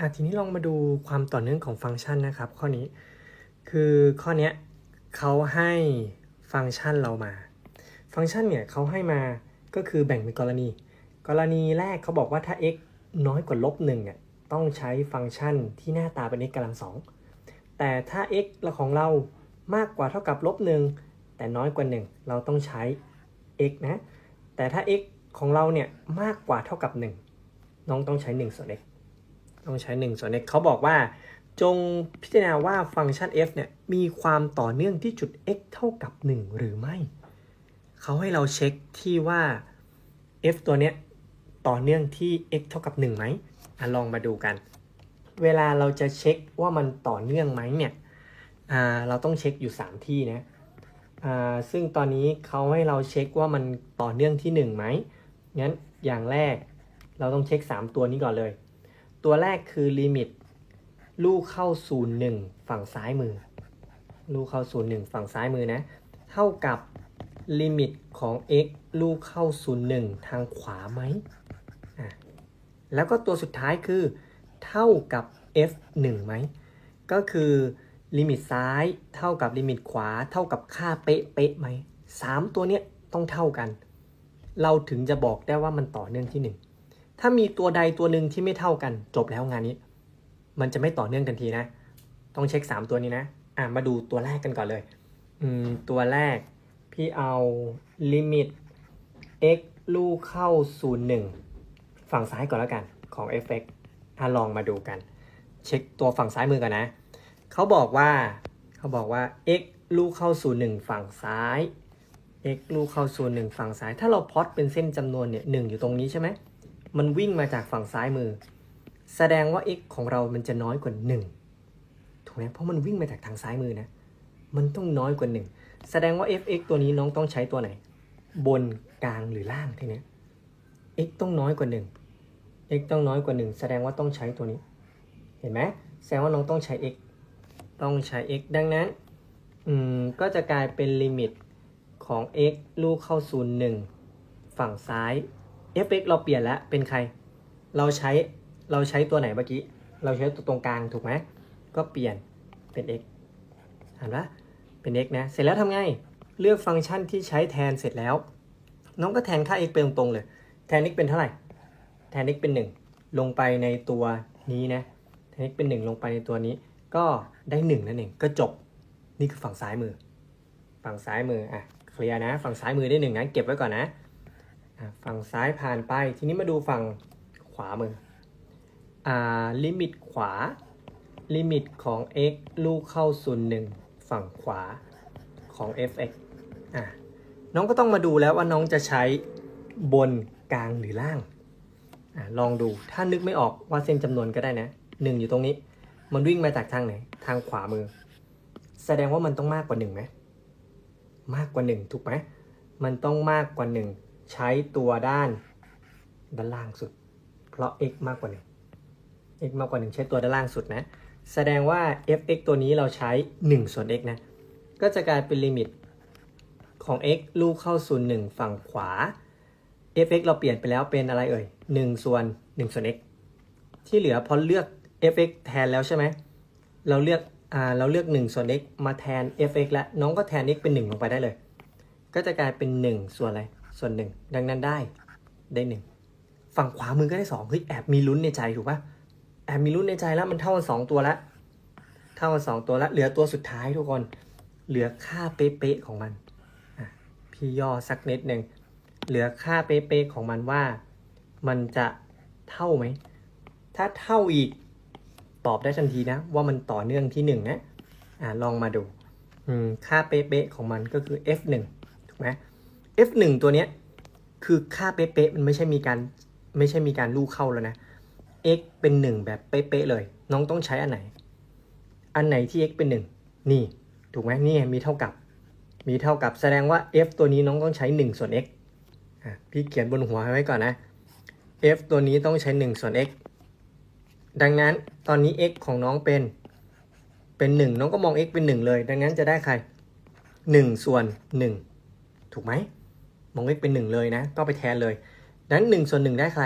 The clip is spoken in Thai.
อะทีนี้ลองมาดูความต่อเนื่องของฟังก์ชันนะครับ ข้อนี้คือข้อนี้เขาให้ฟังก์ชันเรามา ฟังก์ชันเนี่ยเขาให้มาก็คือแบ่งเป็นกรณี กรณีแรกเขาบอกว่าถ้า x น้อยกว่าลบหนึ่งอะต้องใช้ฟังก์ชันที่หน้าตาเป็น x กำลังสองแต่ถ้า x ของเรามากกว่าเท่ากับลบหนึ่งแต่น้อยกว่า 1 เราต้องใช้ x นะ แต่ถ้า x ของเราเนี่ยมากกว่าเท่ากับ 1 น้องต้องใช้1ส่วน x ต้องใช้1ส่วน x เขาบอกว่า จงพิจารณาว่าฟังก์ชัน f เนี่ยมีความต่อเนื่องที่จุด x เท่ากับ 1 หรือไม่ เขาให้เราเช็คที่ว่า f ตัวเนี้ยต่อเนื่องที่ x เท่ากับ1ไหมอะลองมาดูกัน เวลาเราจะเช็คว่ามันต่อเนื่องไหมเนี่ยเราต้องเช็คอยู่ 3 ที่นะซึ่งตอนนี้เขาให้เราเช็คว่ามันต่อเนื่องที่1ไหมงั้นอย่างแรกเราต้องเช็ค 3 ตัวนี้ก่อนเลย ตัวแรกคือลิมิต ลูกเข้าศูนย์หนึ่งฝั่งซ้ายมือ ลูกเข้าศูนย์หนึ่งฝั่งซ้ายมือนะ เท่ากับลิมิตของ x ลูกเข้าศูนย์หนึ่งทางขวาไหมอะแล้วก็ตัวสุดท้ายคือ เท่ากับ f 1ไหม ก็คือลิมิตซ้ายเท่ากับลิมิตขวา เท่ากับค่าเป๊ะเป๊ะไหมสามตัวเนี้ยต้องเท่ากัน เราถึงจะบอกได้ว่ามันต่อเนื่องที่หนึ่ง ถ้ามีตัวใดตัวหนึ่งที่ไม่เท่ากัน จบแล้วงานนี้ มันจะไม่ต่อเนื่องกันทีนะ ต้องเช็ค 3 ตัวนี้นะ อะมาดูตัวแรกกันก่อนเลย อืม ตัวแรก พี่เอาลิมิต x ลูกเข้า 01 ฝั่งซ้ายก่อนแล้วกันของ fx อะลองมาดูกัน เช็คตัวฝั่งซ้ายมือกันนะ เขาบอกว่าเขาบอกว่า x ลูกเข้า 01 ฝั่งซ้าย x ลูกเข้า 01 ฝั่งซ้าย ถ้าเราพลอตเป็นเส้นจำนวนเนี่ยหอยู่ตรงนี้ใช่ไหม มันวิ่งมาจากฝั่งซ้ายมือ แสดงว่า x ของเรามันจะน้อยกว่า 1 ถูกไหมเพราะมันวิ่งมาจากทางซ้ายมือนะ มันต้องน้อยกว่า 1 แสดงว่า fx ตัวนี้น้องต้องใช้ตัวไหน บนกลางหรือล่างทีเนี้ย x ต้องน้อยกว่า 1 x ต้องน้อยกว่า 1 แสดงว่าต้องใช้ตัวนี้ เห็นไหมแสดงว่าน้องต้องใช้ x ต้องใช้ x ดังนั้น อืม ก็จะกลายเป็นลิมิตของ x ลูกเข้าศูนย์หนึ่งฝั่งซ้าย fx เราเปลี่ยนแล้วเป็นใคร เราใช้เราใช้ตัวไหนเมื่อกี้ เราใช้ตัวตรงกลางถูกไหมก็เปลี่ยนเป็น x เห็นปะเป็น x นะ เสร็จแล้วทำไง เลือกฟังก์ชันที่ใช้แทนเสร็จแล้ว น้องก็แทนค่า x ไปตรงๆเลย แทน x เป็นเท่าไหร่ แทน x เป็น 1 ลงไปในตัวนี้นะ แทน x เป็น 1 ลงไปในตัวนี้ ก็ได้ 1 นั่นเอง ก็จบ นี่คือฝั่งซ้ายมือ ฝั่งซ้ายมือ อะ เคลียร์นะ ฝั่งซ้ายมือได้หนึ่งนะ เก็บไว้ก่อนนะ ฝั่งซ้ายผ่านไป ทีนี้มาดูฝั่งขวามืออ่าลิมิตขวา ลิมิตของ x ลูกเข้าศูนย์หนึ่งฝั่งขวาของ fx อะน้องก็ต้องมาดูแล้วว่าน้องจะใช้บนกลางหรือล่างอะลองดูถ้านึกไม่ออกว่าเส้นจำนวนก็ได้นะหนึ่งอยู่ตรงนี้ มันวิ่งมาจากทางไหน ทางขวามือ แสดงว่ามันต้องมากกว่าหนึ่งไหมมากกว่าหนึ่งถูกไหมมันต้องมากกว่าหนึ่ง ใช้ตัวด้านด้านล่างสุด เพราะ x มากกว่าหนึ่ง x มากกว่าหนึ่งใช้ตัวด้านล่างสุดนะ แสดงว่า fx ตัวนี้เราใช้ 1 ส่วน x นะ ก็จะกลายเป็นลิมิตของ x ลูกเข้าศูนย์หนึ่งฝั่งขวา fx เราเปลี่ยนไปแล้วเป็นอะไรเอ่ย1ส่วน1ส่วน x ที่เหลือพอเลือก fx แทนแล้วใช่ไหม เราเลือกอ่าเราเลือก1ส่วน x มาแทน fx แล้วน้องก็แทน x เป็น 1 ลงไปได้เลย ก็จะกลายเป็น 1 ส่วนอะไร ส่วน1ดังนั้นได้ได้1ฝั่งขวามือก็ได้2เฮ้ยแอบมีลุ้นในใจถูกปะแอบมีลุ้นในใจแล้วมันเท่ากัน2ตัวแล้วเท่ากัน2ตัวแล้วเหลือตัวสุดท้ายทุกคน เหลือค่าเป๊ะๆของมันพี่ย่อสักนิดหนึ่งเหลือค่าเป๊ะๆของมันว่า มันจะเท่าไหม ถ้าเท่าอีกตอบได้ทันทีนะ ว่ามันต่อเนื่องที่1นะอ่าลองมาดูค่าเป๊ะๆของมันก็คือ f1 ถูกไหม f1 ตัวเนี้ยคือค่าเป๊ะๆมันไม่ใช่มีการไม่ใช่มีการลูกเข้าแล้วนะ x เป็น 1 แบบเป๊ะๆเลย น้องต้องใช้อันไหน อันไหนที่ x เป็น 1 นี่ ถูกไหมนี่มีเท่ากับ มีเท่ากับแสดงว่า f ตัวนี้น้องต้องใช้ 1 ส่วน x พี่เขียนบนหัวไว้ก่อนนะ f ตัวนี้ต้องใช้ 1 ส่วน x ดังนั้นตอนนี้ x ของน้องเป็นเป็น 1 น้องก็มอง x เป็น 1 เลย ดังนั้นจะได้ใคร 1 ส่วน 1 ถูกไหม มอง x เป็น 1 เลยนะ ก็ไปแทนเลยดังนั้น1ส่วน1ได้ใคร